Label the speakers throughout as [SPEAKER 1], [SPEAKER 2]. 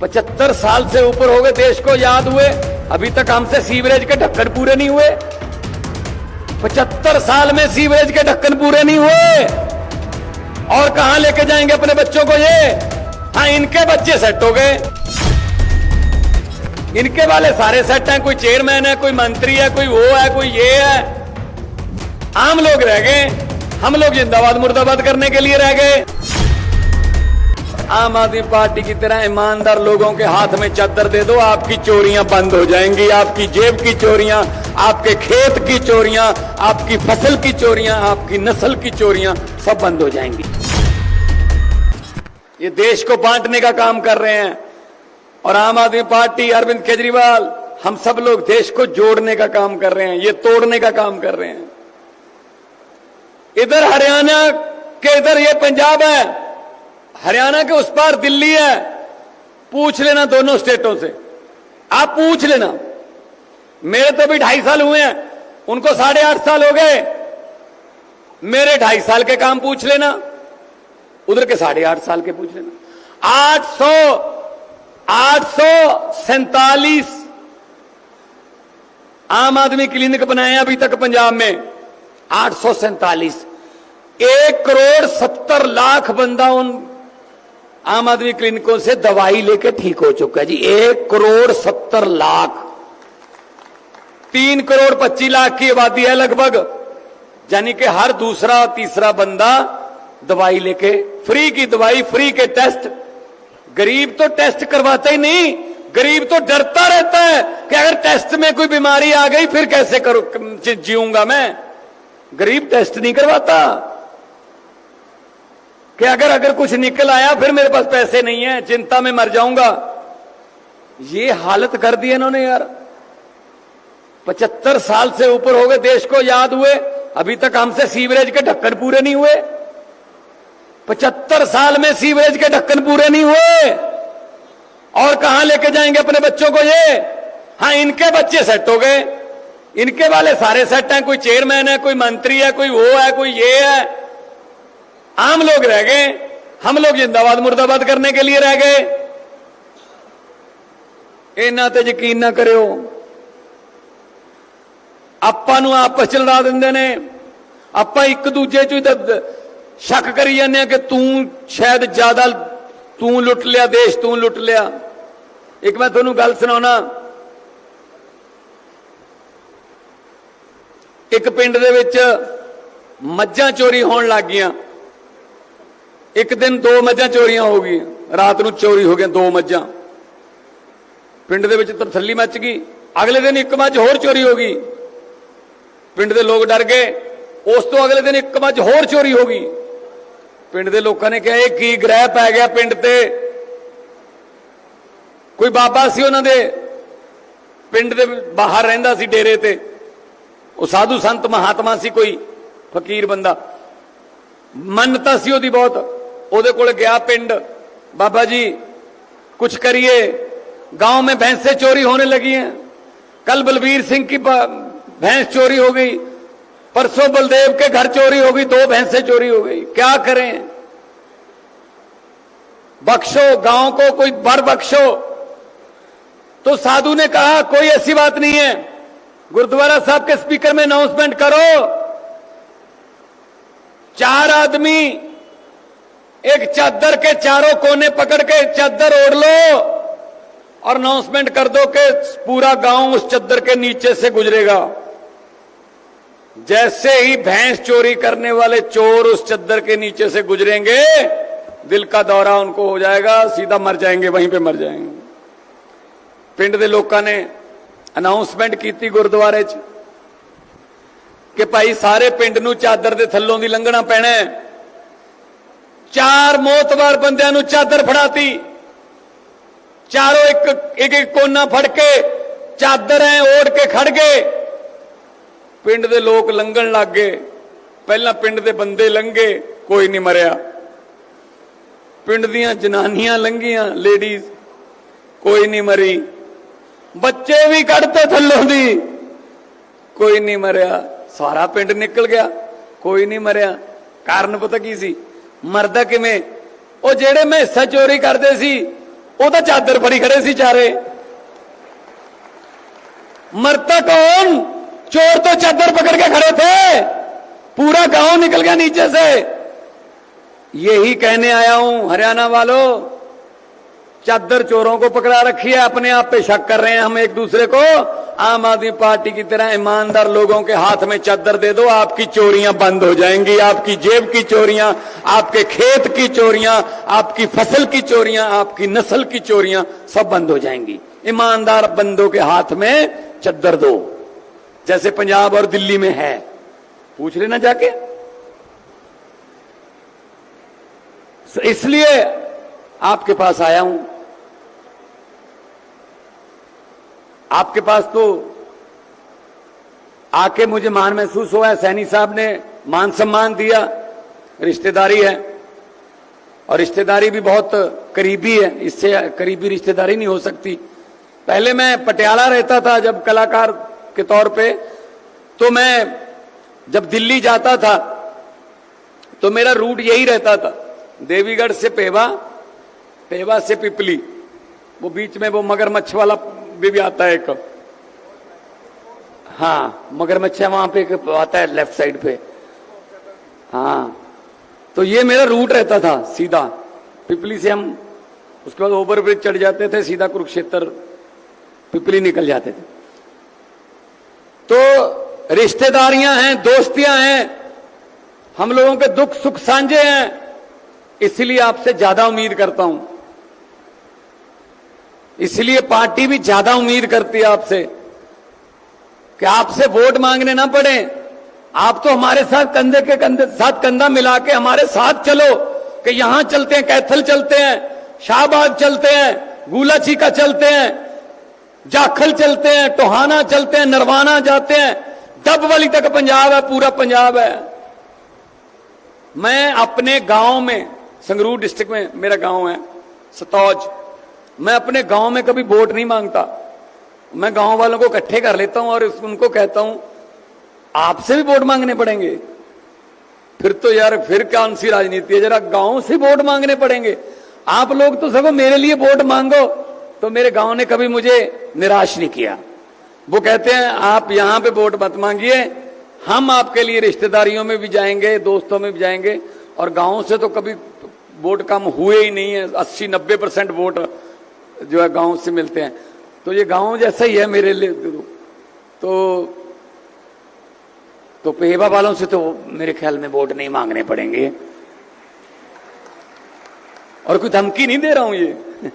[SPEAKER 1] पचहत्तर साल से ऊपर हो गए देश को याद हुए। अभी तक हमसे सीवरेज के ढक्कन पूरे नहीं हुए। पचहत्तर साल में सीवरेज के ढक्कन पूरे नहीं हुए। और कहा लेके जाएँगे अपने बच्चों को ये? हाँ इनके बच्चे सेट हो गए। इनके वाले सारे सेट हैं, कोई चेयरमैन है, कोई मंत्री है, कोई वो है, कोई ये है। आम लोग रह गए। हम लोग जिंदाबाद, मुर्दाबाद करने के लिए रह गए। आम आदमी पार्टी की तरह ईमानदार लोगों के हाथ में चादर दे दो, आपकी चोरियाँ बंद हो जाएँगी। आपकी जेब की चोरियाँ, आपके खेत की चोरियाँ, आपकी फ़सल की चोरियाँ, आपकी नस्ल की चोरियाँ सब बंद हो जाएँगी। ये देश को बांटने का काम कर रहे हैं। और आम आदमी पार्टी, अरविंद केजरीवाल, हम सब लोग देश को जोड़ने का काम कर रहे हैं, ये तोड़ने का काम कर रहे हैं। इधर हरियाणा के इधर ये पंजाब है। हरियाणा के उस पार दिल्ली है। पूछ लेना दोनों स्टेटों से। आप पूछ लेना। मेरे तो भी ढाई साल हुए हैं। उनको साढ़े आठ साल हो गए। मेरे ढाई साल के काम पूछ लेना। उधर के साढ़े आठ साल के पूछ लेना। आठ सौ आठ सौ सैतालीस आम आदमी क्लिनिक बनाए अभी तक पंजाब में। आठ सौ सैतालीस। एक करोड़ सत्तर लाख बंदा उन आम आदमी क्लिनिकों से दवाई लेके ठीक हो चुका है जी। एक करोड़ सत्तर लाख। तीन करोड़ पच्चीस लाख की आबादी है लगभग। यानी कि हर दूसरा तीसरा बंदा दवाई लेके, फ्री की दवाई, फ्री के टेस्ट। गरीब तो टेस्ट करवाता ही नहीं। गरीब तो डरता रहता है कि अगर टेस्ट में कोई बीमारी आ गई, फिर कैसे करूँ जीऊँगा मैं? गरीब टेस्ट नहीं करवाता। कि अगर अगर कुछ निकल आया, फिर मेरे पास पैसे नहीं है, चिंता में मर जाऊँगा। ये हालत कर दी इन्होंने यार। पचहत्तर साल से ऊपर हो गए, देश को याद हुए। अभी तक हमसे सीवरेज के ढक्कन पूरे नहीं हुए। पचहत्तर साल में सीवरेज के ढक्कन पूरे नहीं हुए। और कहाँ लेके जाएँगे अपने बच्चों को ये? हाँ इनके बच्चे सेट हो गए। इनके वाले सारे सेट हैं, कोई चेयरमैन है, कोई मंत्री है, कोई वो है, कोई ये है। आम लोग रह गए हम लोग जिंदाबाद मुर्दाबाद करने के लिए रह गए ਇਹਨਾਂ ਤੇ ਯਕੀਨ ਨਾ ਕਰਿਓ ਆਪਾਂ ਨੂੰ ਆਪਸ ਚ ਲੜਾ ਦਿੰਦੇ ਨੇ ਆਪਾਂ ਇੱਕ ਦੂਜੇ ਚ ਹੀ ਤਾਂ ਸ਼ੱਕ ਕਰੀ ਜਾਂਦੇ ਆ ਕਿ ਤੂੰ ਸ਼ਾਇਦ ਜ਼ਿਆਦਾ ਤੂੰ ਲੁੱਟ ਲਿਆ ਦੇਸ਼ ਤੂੰ ਲੁੱਟ ਲਿਆ ਇੱਕ ਮੈਂ ਤੁਹਾਨੂੰ ਗੱਲ ਸੁਣਾਉਣਾ ਇੱਕ ਪਿੰਡ ਦੇ ਵਿੱਚ ਮੱਝਾਂ ਚੋਰੀ ਹੋਣ ਲੱਗ ਗਈਆਂ ਇੱਕ ਦਿਨ ਦੋ ਮੱਝਾਂ ਚੋਰੀਆਂ ਹੋ ਗਈਆਂ। ਰਾਤ ਨੂੰ ਚੋਰੀ ਹੋ ਗਈਆਂ ਦੋ ਮੱਝਾਂ। ਪਿੰਡ ਦੇ ਵਿੱਚ ਤਰਥੱਲੀ ਮੱਚ ਗਈ। ਅਗਲੇ ਦਿਨ ਇੱਕ ਮੱਝ ਹੋਰ ਚੋਰੀ ਹੋ ਗਈ। ਪਿੰਡ ਦੇ ਲੋਕ ਡਰ ਗਏ। ਉਸ ਤੋਂ ਅਗਲੇ ਦਿਨ ਇੱਕ ਮੱਝ ਹੋਰ ਚੋਰੀ ਹੋ ਗਈ। ਪਿੰਡ ਦੇ ਲੋਕਾਂ ਨੇ ਕਿਹਾ, ਇਹ ਕੀ ਗ੍ਰਹਿ ਪੈ ਗਿਆ ਪਿੰਡ ਤੇ? ਕੋਈ ਬਾਬਾ ਸੀ ਉਹਨਾਂ ਦੇ? ਪਿੰਡ ਦੇ ਬਾਹਰ ਰਹਿੰਦਾ ਸੀ ਡੇਰੇ ਤੇ। ਉਹ ਸਾਧੂ ਸੰਤ ਮਹਾਤਮਾ ਸੀ ਕੋਈ ਫਕੀਰ ਬੰਦਾ। ਮੰਨਤਾ ਸੀ ਉਹਦੀ ਬਹੁਤ। ओदे ਕੋਲ गया पिंड। बाबा जी, कुछ करिए। गाँव में भैंसे चोरी होने लगी हैं। कल बलबीर सिंह की भैंस चोरी हो गई। परसों बलदेव के घर चोरी हो गई, दो भैंसे चोरी हो गई। क्या करें? बख्शो, गाँव को कोई बर बख्शो। तो साधु ने कहा, कोई ऐसी बात नहीं है। गुरुद्वारा साहब के स्पीकर में अनाउंसमेंट करो। चार आदमी एक चादर के चारों कोने पकड़ के चादर ओढ़ लो और अनाउंसमेंट कर दो कि पूरा गांव उस चादर के नीचे से गुजरेगा जैसे ही भैंस चोरी करने वाले चोर उस चादर के नीचे से गुजरेंगे दिल का दौरा उनको हो जाएगा सीधा मर जाएंगे वहीं पे मर जाएंगे ਪਿੰਡ ਦੇ ਲੋਕਾਂ ਨੇ ਅਨਾਉਂਸਮੈਂਟ ਕੀਤੀ ਗੁਰਦੁਆਰੇ 'ਚ ਕਿ ਭਾਈ ਸਾਰੇ ਪਿੰਡ ਨੂੰ ਚਾਦਰ ਦੇ ਥੱਲੋਂ ਦੀ ਲੰਘਣਾ ਪੈਣਾ ਹੈ ਚਾਰ ਮੋਤਵਾਰ ਬੰਦਿਆਂ ਨੂੰ ਚਾਦਰ ਫੜਾਤੀ। ਚਾਰੋਂ ਇੱਕ ਇੱਕ ਇੱਕ ਕੋਨਾ ਫੜ ਕੇ ਚਾਦਰ ਐ ਓੜ ਕੇ ਖੜ ਗਏ। ਪਿੰਡ ਦੇ ਲੋਕ ਲੰਘਣ ਲੱਗ ਗਏ। ਪਹਿਲਾਂ ਪਿੰਡ ਦੇ ਬੰਦੇ ਲੰਘੇ, ਕੋਈ ਨਹੀਂ ਮਰਿਆ। ਪਿੰਡ ਦੀਆਂ ਜਨਾਨੀਆਂ ਲੰਘੀਆਂ ਲੇਡੀਜ਼ ਕੋਈ ਨਹੀਂ ਮਰੀ। ਬੱਚੇ ਵੀ ਕੱਢਤੇ ਥੱਲੋਂ ਦੀ। ਕੋਈ ਨਹੀਂ ਮਰਿਆ। ਸਾਰਾ ਪਿੰਡ ਨਿਕਲ ਗਿਆ। ਕੋਈ ਨਹੀਂ ਮਰਿਆ। ਕਾਰਨ ਪਤਾ ਕੀ ਸੀ? ਮਰਦਾ ਕਿਵੇਂ ਉਹ ਜਿਹੜੇ ਮੈਂ ਹਿੱਸਾ ਚੋਰੀ ਕਰਦੇ ਸੀ ਉਹ ਤਾਂ ਚਾਦਰ ਫੜੀ ਖੜੇ ਸੀ ਚਾਰੇ मरता कौन चोर तो चादर पकड़ के खड़े थे पूरा गांव निकल गया नीचे से यही कहने आया हूं हरियाणा वालों चादर चोरों को पकड़ा रखी है, अपने आप पे शक कर रहे हैं हम एक दूसरे को। आम आदमी पार्टी की तरह ईमानदार लोगों के हाथ में चादर दे दो, आपकी चोरियाँ बंद हो जाएँगी। आपकी जेब की चोरियाँ, आपके खेत की चोरियाँ, आपकी फ़सल की चोरियाँ, आपकी नस्ल की चोरियाँ सब बंद हो जाएँगी। ईमानदार बंदों के हाथ में चादर दो। जैसे पंजाब और दिल्ली में है। पूछ लेना जाके। इसलिए आपके पास आया हूँ। आपके पास तो आके मुझे मान महसूस हुआ है। सैनी साहब ने मान सम्मान दिया। रिश्तेदारी है। और रिश्तेदारी भी बहुत करीबी है। इससे करीबी रिश्तेदारी नहीं हो सकती। पहले मैं पटियाला रहता था जब कलाकार के तौर पे। तो मैं जब दिल्ली जाता था तो मेरा रूट यही रहता था। देवीगढ़ से पेवा पेवा से पिपली। वो बीच में वो मगरमच्छ वाला भी, भी आता है एक। हाँ मगरमच्छ वहाँ पे एक आता है लेफ़्ट साइड पे। हाँ तो ये मेरा रूट रहता था सीधा। पिपली से हम उसके बाद ओवर ब्रिज चढ़ जाते थे सीधा कुरुक्षेत्र पिपली निकल जाते थे। तो रिश्तेदारियाँ हैं दोस्तियाँ हैं हम लोगों के दुख सुख सांझे हैं इसलिए आपसे ज़्यादा उम्मीद करता हूँ। इसलिए पार्टी भी ज़्यादा उम्मीद करती है आपसे कि आपसे वोट मांगने ना पड़े। आप तो हमारे साथ कंधे के कंधे, साथ कंधा मिला के हमारे साथ चलो कि यहाँ चलते हैं, कैथल चलते हैं शाहबाग चलते हैं गुलाचीका चलते हैं, जाखल चलते हैं, टोहाना चलते हैं, नरवाना जाते हैं। डबवली तक पंजाब है, पूरा पंजाब है। मैं अपने गाँव में, संगरूर डिस्ट्रिक्ट में, मेरा गाँव है, सतौज। मैं अपने गाँव में कभी वोट नहीं माँगता। मैं गाँव वालों को इकट्ठे कर लेता हूँ और उनको कहता हूँ, आपसे भी वोट मांगने पड़ेंगे। फिर तो यार, फिर कौन सी राजनीति है? जरा गाँव से वोट मांगने पड़ेंगे। आप लोग तो सगो मेरे लिए वोट मांगो। तो मेरे गाँव ने कभी मुझे निराश नहीं किया। वो कहते हैं, आप यहाँ पे वोट मत मांगिए। हम आपके लिए रिश्तेदारियों में भी जाएँगे, दोस्तों में भी जाएँगे। और गाँव से तो कभी वोट कम हुए ही नहीं है। अस्सी नब्बे परसेंट वोट जो है गाँव से मिलते हैं। तो ये गाँव जैसा ही है मेरे लिए तो तो पेहवा वालों से तो मेरे ख्याल में वोट नहीं मांगने पड़ेंगे। और कोई धमकी नहीं दे रहा हूँ ये।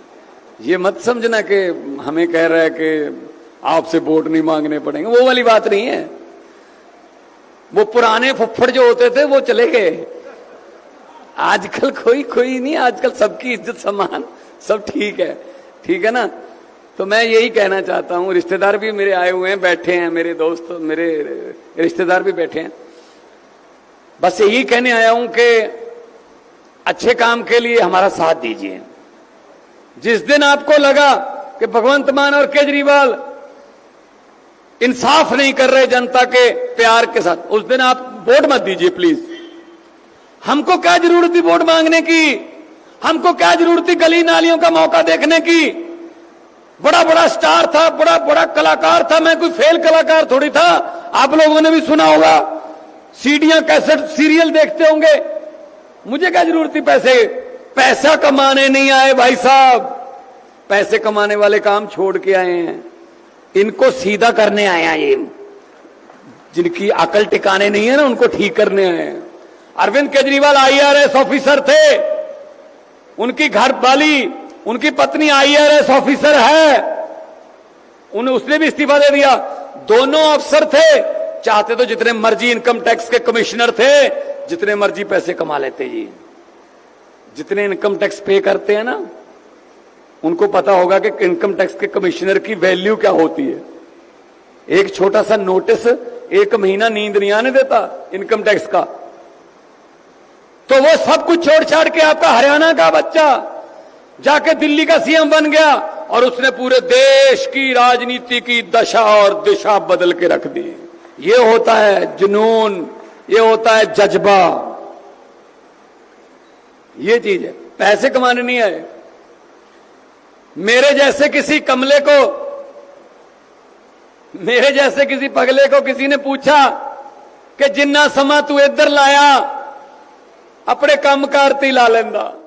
[SPEAKER 1] ये मत समझना कि हमें कह रहा है कि आपसे वोट नहीं मांगने पड़ेंगे। वो वाली बात नहीं है। वो पुराने फुफ्फड़ जो होते थे, वो चले गए। आजकल कोई कोई नहीं, आजकल सबकी इज़्ज़त सम्मान सब ठीक है। ठीक है ना? तो मैं यही कहना चाहता हूँ, रिश्तेदार भी मेरे आए हुए हैं, बैठे हैं, मेरे दोस्त, मेरे रिश्तेदार भी बैठे हैं। बस यही कहने आया हूँ कि अच्छे काम के लिए हमारा साथ दीजिए। जिस दिन आपको लगा कि भगवंत मान और केजरीवाल इंसाफ नहीं कर रहे जनता के प्यार के साथ, उस दिन आप वोट मत दीजिए, प्लीज़। हमको क्या ज़रूरत थी वोट मांगने की? हमको क्या ज़रूरत थी गली नालियों का मौका देखने की? बड़ा बड़ा स्टार था, बड़ा बड़ा कलाकार था, मैं कोई फेल कलाकार थोड़ी था, आप लोगों ने भी सुना होगा। सीडियाँ कैसे सीरियल देखते होंगे। मुझे क्या ज़रूरत थी पैसे? पैसा कमाने नहीं आए भाई साहब। पैसे कमाने वाले काम छोड़ के आए हैं। इनको सीधा करने आए हैं ये। जिनकी अकल टिकाने नहीं है ना, उनको ठीक करने आए हैं। अरविंद केजरीवाल आईआरएस ऑफिसर थे। उनकी घर वाली उनकी पत्नी आईआरएस ऑफिसर है। उन उसने भी इस्तीफा दे दिया। दोनों अफसर थे। चाहते तो जितने मर्ज़ी इनकम टैक्स के कमिश्नर थे, जितने मर्ज़ी पैसे कमा लेते जी। जितने इनकम टैक्स पे करते हैं ना, उनको पता होगा कि इनकम टैक्स के कमिश्नर की वैल्यू क्या होती है। एक छोटा सा नोटिस एक महीना नींद नहीं आने देता इनकम टैक्स का। तो वो सब कुछ छोड़ छाड़ के आपका हरियाणा का बच्चा जाके दिल्ली का सीएम बन गया और उसने पूरे देश की राजनीति की दशा और दिशा बदल के रख दी। ये होता है जुनून, ये होता है जज्बा। ये चीज़ है। पैसे कमाने नहीं आए। मेरे जैसे किसी कमले को, मेरे जैसे किसी पगले को किसी ने पूछा कि जिन्ना समा तू इधर लाया, अपने काम कार ला लेंदा।